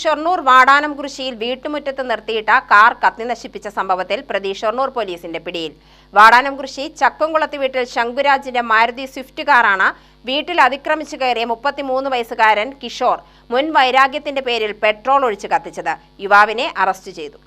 ഷൊർണൂർ വാടാനംകുറിശ്ശിയിൽ വീട്ടുമുറ്റത്ത് നിർത്തിയിട്ട കാർ കത്തിനശിപ്പിച്ച സംഭവത്തിൽ പ്രതി ഷൊർണൂർ പോലീസിന്റെ പിടിയിൽ. വാടാനംകുറിശ്ശി ചക്കുംകുളത്ത് വീട്ടിൽ ശങ്കുരാജിന്റെ മാരുതി സ്വിഫ്റ്റ് കാറാണ് വീട്ടിൽ അതിക്രമിച്ചു കയറിയ മുപ്പത്തിമൂന്ന് വയസ്സുകാരൻ കിഷോർ മുൻ വൈരാഗ്യത്തിന്റെ പേരിൽ പെട്രോൾ ഒഴിച്ച് കത്തിച്ചത്. യുവാവിനെ അറസ്റ്റ് ചെയ്തു.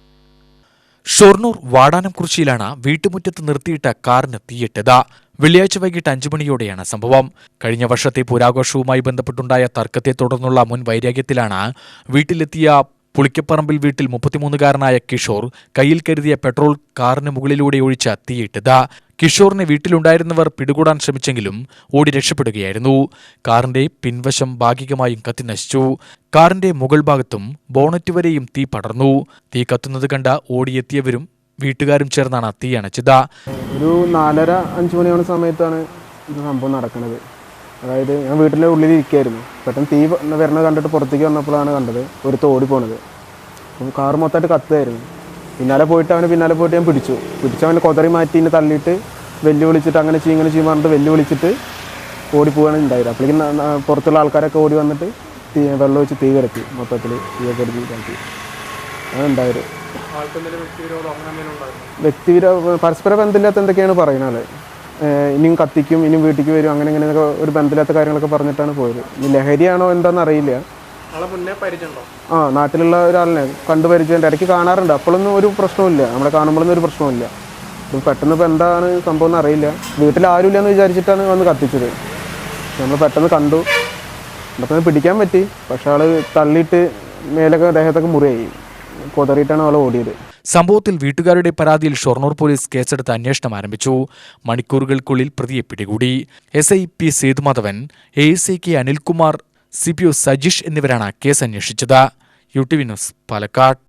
ഷൊർണൂർ വാടാനംകുറിശ്ശിയിലാണ് വീട്ടുമുറ്റത്ത് നിർത്തിയിട്ട കാറിന് തീയിട്ടത്. വെള്ളിയാഴ്ച വൈകിട്ട് അഞ്ചു മണിയോടെയാണ് സംഭവം. കഴിഞ്ഞ വർഷത്തെ പുരാഘോഷവുമായി ബന്ധപ്പെട്ടുണ്ടായ തർക്കത്തെ തുടർന്നുള്ള മുൻ വൈരാഗ്യത്തിലാണ് വീട്ടിലെത്തിയ പുളിക്കപ്പറമ്പിൽ വീട്ടിൽ മുപ്പത്തിമൂന്നുകാരനായ കിഷോർ കയ്യിൽ കരുതിയ പെട്രോൾ കാറിന് മുകളിലൂടെ ഒഴിച്ച തീയിട്ടത്. കിഷോറിനെ വീട്ടിലുണ്ടായിരുന്നവർ പിടികൂടാൻ ശ്രമിച്ചെങ്കിലും ഓടി രക്ഷപ്പെടുകയായിരുന്നു. കാറിന്റെ പിൻവശം ഭാഗികമായും കത്തിനശിച്ചു കാറിന്റെ മുകൾ ഭാഗത്തും ബോണറ്റ് വരെയും തീ പടർന്നു. തീ കത്തുന്നത് കണ്ട ഓടിയെത്തിയവരും വീട്ടുകാരും ചേർന്നാണ് തീ അണച്ചത്. ഒരു നാലര അഞ്ച് മണിയാവുന്ന സമയത്താണ് ഇത് സംഭവം നടക്കുന്നത്. അതായത് ഞാൻ വീട്ടിന്റെ ഉള്ളിൽ ഇരിക്കുകയായിരുന്നു പെട്ടെന്ന് തീ വരണത് കണ്ടിട്ട് പുറത്തേക്ക് വന്നപ്പോഴാണ് കണ്ടത് ഒരു തോടി പോണത്. അപ്പം കാറ് മൊത്തമായിട്ട് കത്തുമായിരുന്നു പിന്നാലെ പോയിട്ട് അവന് പിന്നാലെ പോയിട്ട് ഞാൻ പിടിച്ചു. പിടിച്ച് അവനെ കൊതറി മാറ്റി ഇന്നെ തള്ളിയിട്ട് വെല്ലു വിളിച്ചിട്ട് അങ്ങനെ ചെയ്യും ഇങ്ങനെ ചെയ്യും പറഞ്ഞിട്ട് വെല്ലു വിളിച്ചിട്ട് ഓടി പോവുകയാണ് ഉണ്ടായത്. അപ്പോഴേക്കും പുറത്തുള്ള ആൾക്കാരൊക്കെ ഓടി വന്നിട്ട് തീ വെള്ളം വെച്ച് തീ കിടത്തി. മൊത്തത്തിൽ തീ കിടത്തി ഇതാക്കി. അതാണ് വ്യക്തിവിരോ പരസ്പര ബന്ധമില്ലാത്ത എന്തൊക്കെയാണ് പറയുന്നത് ഇനിയും കത്തിക്കും ഇനിയും വീട്ടിലേക്ക് വരും അങ്ങനെ ഇങ്ങനെയൊക്കെ ഒരു ബന്ധമില്ലാത്ത കാര്യങ്ങളൊക്കെ പറഞ്ഞിട്ടാണ് പോയത്. ഇനി ലഹരിയാണോ എന്താണെന്ന് അറിയില്ല. ആ നാട്ടിലുള്ള ഒരാളിനെ കണ്ടു പരിചയം ഇടയ്ക്ക് കാണാറുണ്ട്. അപ്പോഴൊന്നും ഒരു പ്രശ്നമില്ല നമ്മളെ കാണുമ്പോഴൊന്നും ഒരു പ്രശ്നമില്ല പെട്ടെന്ന് ഇപ്പം എന്താണ് സംഭവം എന്ന് അറിയില്ല. വീട്ടിൽ ആരുമില്ല എന്ന് വിചാരിച്ചിട്ടാണ് വന്ന് കത്തിച്ചത്. നമ്മൾ പെട്ടെന്ന് കണ്ടു. പെട്ടെന്ന് പിടിക്കാൻ പറ്റി. പക്ഷെ ആൾ തള്ളിയിട്ട് മേലൊക്കെ ദേഹത്തൊക്കെ മുറിയായി. കൊതറിയിട്ടാണ് അവൾ ഓടിയത്. സംഭവത്തിൽ വീട്ടുകാരുടെ പരാതിയിൽ ഷൊർണൂർ പോലീസ് കേസെടുത്ത് അന്വേഷണം ആരംഭിച്ചു. മണിക്കൂറുകൾക്കുള്ളിൽ പ്രതിയെ പിടികൂടി. S I P Sethumadhavan A S I K Anilkumar C P O Sajeesh എന്നിവരാണ് കേസ് അന്വേഷിച്ചത്. U T V news Palakkad.